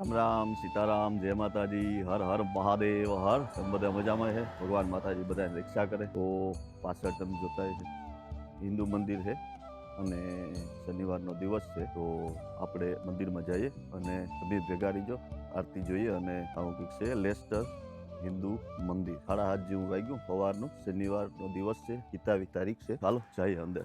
રામ રામ, સીતારામ, જય માતાજી, હર હર મહાદેવ, હર. તમે બધા મજામાં છે ભગવાન માતાજી બધાને રક્ષા કરે. તો પાછળ તમે જોતા છે હિન્દુ મંદિર છે અને શનિવારનો દિવસ છે. તો આપણે મંદિરમાં જઈએ અને તમે ભેગા રહીજો આરતી જોઈએ અને આવું કંઈક છે, લેસ્ટર, હિન્દુ મંદિર. સાડા હાથ જેવું વાગ્યું. સવારનું શનિવારનો દિવસ છે. કિતાવી તારીખ છે. ચાલો, જઈએ અંદર.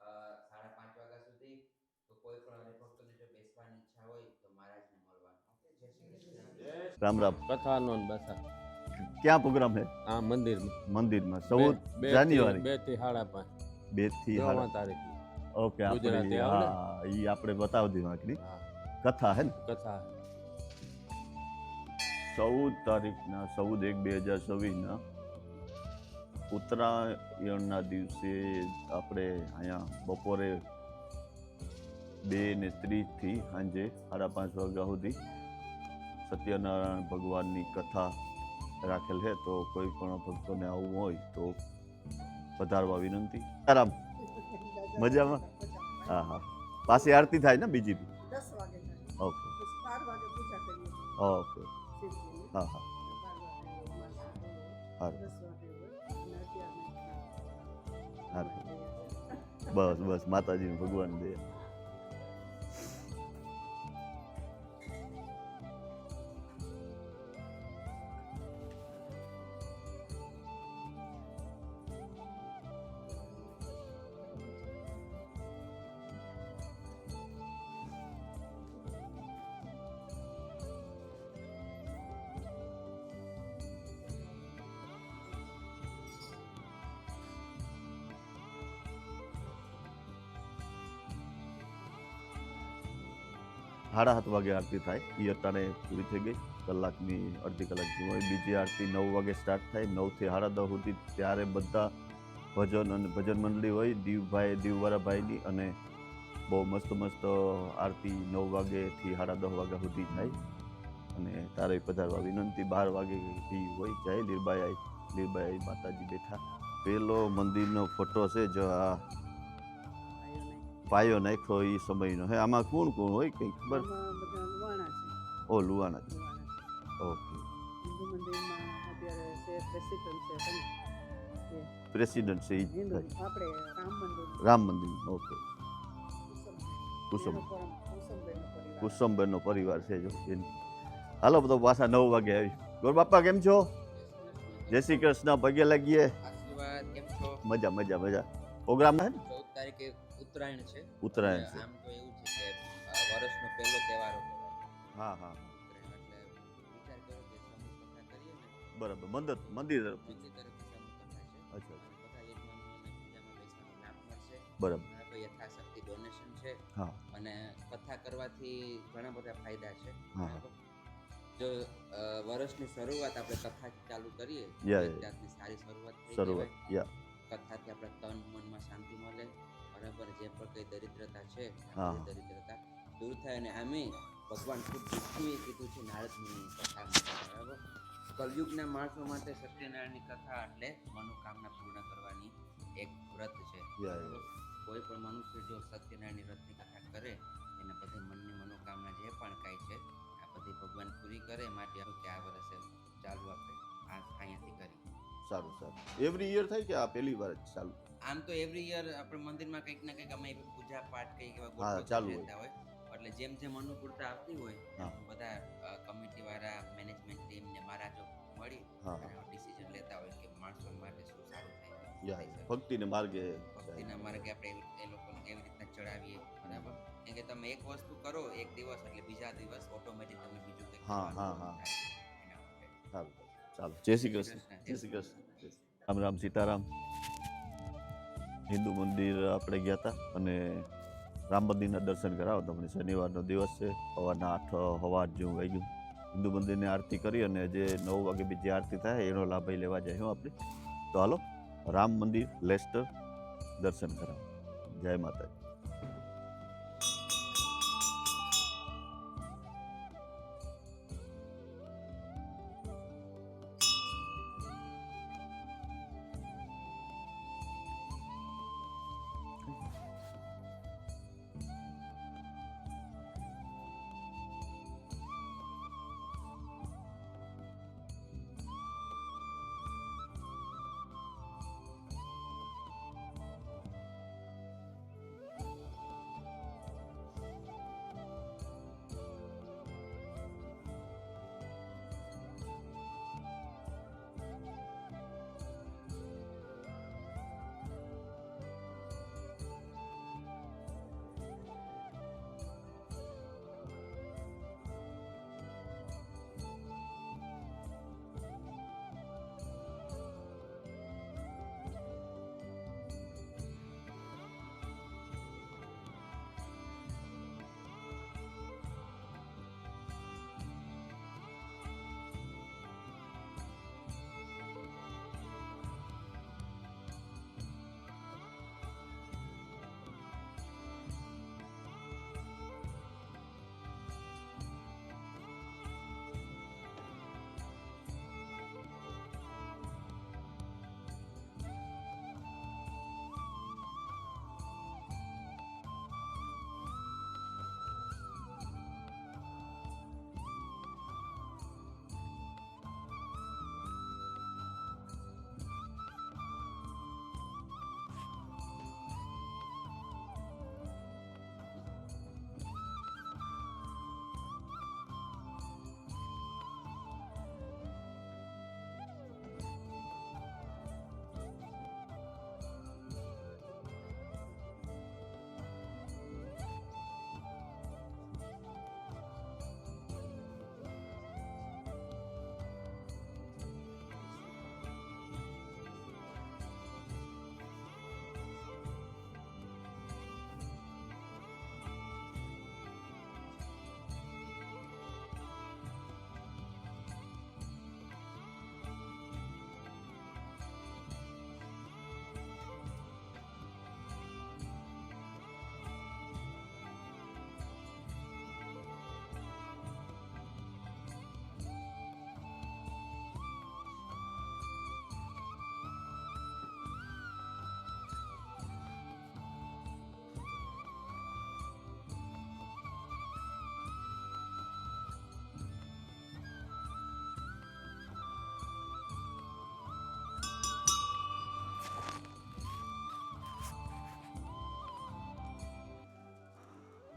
સાડા પાંચ વાગ્યા સુધી તો કોઈ પણ હરિભક્તોને જો બેસવાની ઈચ્છા હોય તો મહારાજને મળવાનું. ઓકે જય શ્રી કૃષ્ણ. રામ રામ. કથાનો બસા. ક્યાં પ્રોગ્રામ છે? આ મંદિરમાં. મંદિરમાં ચૌદ બે- બે થી- જાન્યુઆરી. બેથી સાડા પાંચ. બેથી તારીખ. ઓકે આપણે? હા એ આપણે બતાવી દીધું આખરી કથા હે ને? કથા. ચૌદ તારીખના ચૌદ એક બે હજાર છવ્વીસના ઉત્તરાયણના દિવસે આપણે અહીંયા બપોરે બે ને ત્રીસથી સાંજે સાડા પાંચ વાગ્યા સુધી સત્યનારાયણ ભગવાનની કથા રાખેલ છે. તો કોઈ પણ ભક્તોને આવવું હોય તો પધારવા વિનંતી. આરામ. મજામાં? હા હા. પાછી આરતી થાય ને બીજી. ઓકે. ઓકે. હા હા. હા. સારું બસ બસ માતાજીનું ભગવાન દે સાડા સાત વાગે આરતી થાય. એ અત્યારે પૂરી થઈ ગઈ. કલાકની અડધી કલાકની હોય. બીજી આરતી નવ વાગે સ્ટાર્ટ થાય. નવથી સાડા દસ સુધી ત્યારે બધા ભજન અને ભજન મંડળી હોય. દીવભાઈ, દીવવાળા ભાઈની અને બહુ મસ્ત મસ્ત આરતી નવ વાગેથી સાડા દસ વાગ્યા સુધી થાય. અને તારે પધારવા વિનંતી. બાર વાગે થી હોય. જાય લીરબાઈ આઈ. લીરબાઈ માતાજી બેઠા. પેલો મંદિરનો ફોટો છે. જો આ પાયો નાખ્યો એ સમયનો. હે આમાં કોણ કોણ હોય કંઈ ખબર. ઓ લુવાના છે. લુવાણા છે. ઓકે. પ્રેસિડન્ટ છે રામ મંદિર. ઓકે. કુસુમ કુસુમ. કુસુમબેનનો પરિવાર. છે જો હાલો બધો પાછા નવ વાગે આવી. ગોર બાપા કેમ છો? જય શ્રી કૃષ્ણ પગે લાગીએ. આશીર્વાદ કેમ છો? મજા મજા મજા. પ્રોગ્રામ હે ને? ઉત્તરાયણ છે. ઉત્તરાયણ છે. આમ તો એવું છે કે વર્ષનો પહેલો તહેવાર હા હા બરાબર મંદિર મંદિર છે. અચ્છા બરાબર. યથાશક્તિ ડોનેશન છે. હા. અને કથા કરવાથી ઘણા બધા ફાયદા છે. જો વર્ષની શરૂઆત આપણે કથા ચાલુ કરીએ જાતની સારી શરૂઆત શરૂઆત કથાથી આપણે તન મનમાં શાંતિ મળે. બરાબર જે પણ કઈ દરિદ્રતા છે દરિદ્રતા દૂર થાય અને આમે ભગવાન ખૂબ દુઃખી કીધું છે નારદની કથા બરાબર? કલયુગના માણસો માટે સત્યનારાયણની કથા એટલે મનોકામના પૂર્ણ કરવાની એક વ્રત છે. કોઈ પણ મનુષ્ય જો સત્યનારાયણની વ્રતની કથા કરે એના બધી મનની મનોકામના જે પણ કાંઈ છે આ બધી ભગવાન પૂરી કરે માટે કે આ વર્ષે ચાલુ આપણે આ અહીંયાથી કરી. સારું સારું. એવરી યર થાય કે આ પહેલી વાર ચાલુ? આમ તો એવરી યર આપણે મંદિરમાં કંઈક ને કંઈક અમે પૂજા પાઠ કંઈક એવા હા, ગોઠવતા ચાલુ રહેતા હોય. એટલે જેમ જેમ અનુકૂળતા આવતી હોય બધા કમિટી વાળા મેનેજમેન્ટ ટીમ ને મારા જો મળી ડિસિઝન લેતા હોય કે માણસો માટે શું સારું થાય. ભક્તિને માર્ગે ભક્તિના માર્ગે આપણે એ લોકો કેવી રીતના ચડાવીએ બરાબર? કેમ કે તમે એક વસ્તુ કરો એક દિવસ એટલે બીજા દિવસ ઓટોમેટિક તમે બીજું કંઈક હા, હા, હા. સારું ચાલો જય શ્રી કૃષ્ણ. જય શ્રી કૃષ્ણ. રામ રામ સીતારામ. હિન્દુ મંદિર આપણે ગયા હતા અને રામ મંદિરના દર્શન કરાવો તમને શનિવારનો દિવસ છે, સવારના આઠ હવા જેવું વાગ્યું. હિન્દુ મંદિરની આરતી કરી અને જે નવ વાગે બીજી આરતી થાય એનો લાભ લેવા જાય આપણે. તો હાલો, રામ મંદિર, લેસ્ટર, દર્શન કરાવો. જય માતાજી.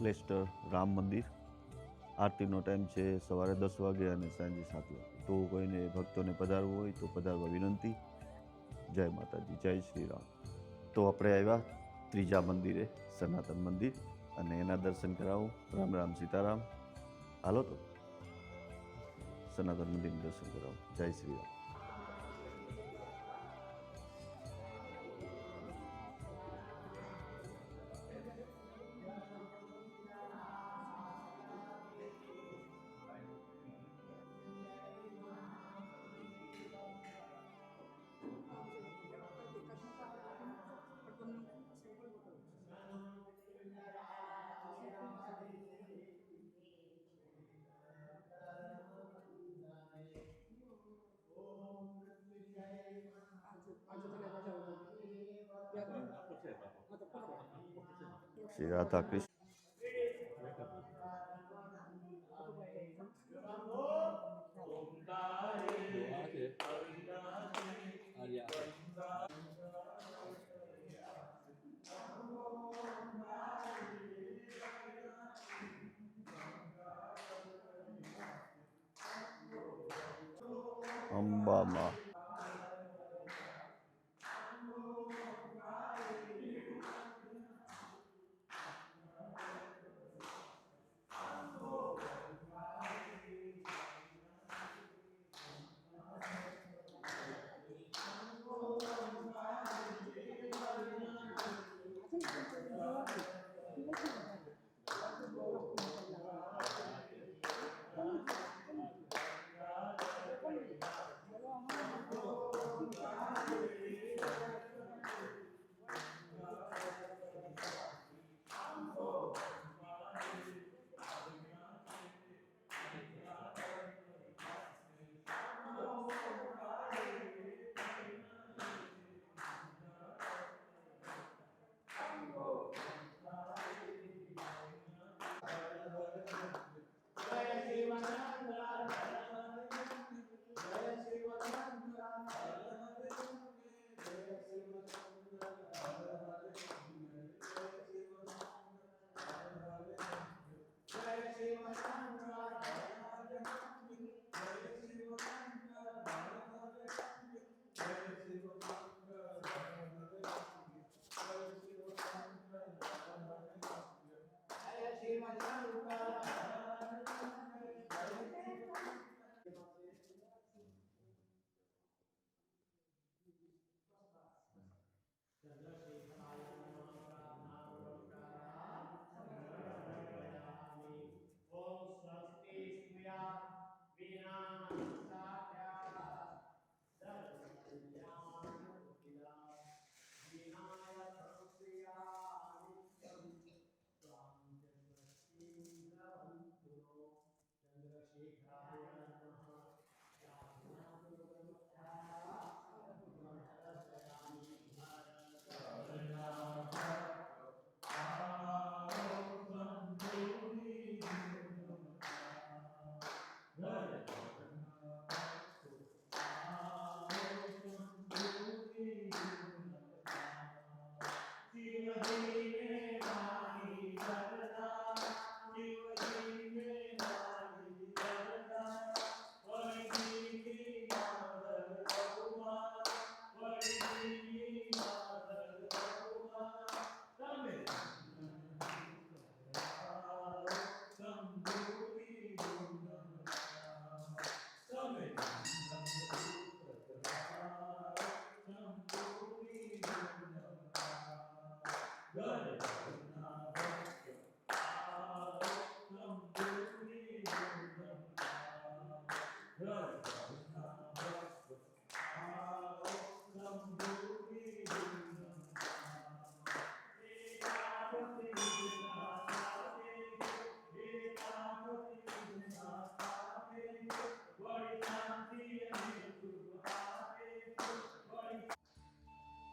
લેસ્ટર રામ મંદિર. આરતીનો ટાઈમ છે સવારે દસ વાગે અને સાંજે સાત વાગે. તો કોઈને ભક્તોને પધારવું હોય તો પધારવા વિનંતી. જય માતાજી, જય શ્રી રામ. તો આપણે આવ્યા ત્રીજા મંદિરે, સનાતન મંદિર. અને એના દર્શન કરાવું. રામ રામ સીતારામ. હાલો તો. સનાતન મંદિરનું દર્શન કરાવું. જય શ્રી રામ. શ્રી રાધા કૃષ્ણ અંબામાં Amen.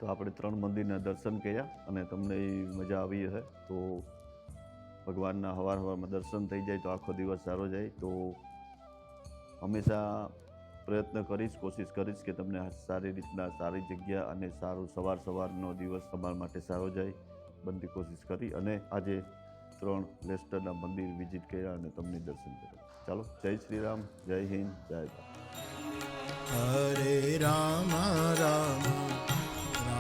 તો આપણે ત્રણ મંદિરના દર્શન કર્યા અને તમને એ મજા આવી હશે. તો ભગવાનના હવાર હવારમાં દર્શન થઈ જાય તો આખો દિવસ સારો જાય. તો હંમેશા પ્રયત્ન કરીશ, કોશિશ કરીશ કે તમને સારી રીતના સારી જગ્યા અને સારું સવાર સવારનો દિવસ તમારા માટે સારો જાય. બનતી કોશિશ કરી અને આજે ત્રણ લેસ્ટરના મંદિર વિઝિટ કર્યા અને તમને દર્શન કર્યા. ચાલો, જય શ્રી રામ, જય હિન્દ, જય હરે રામ રામ.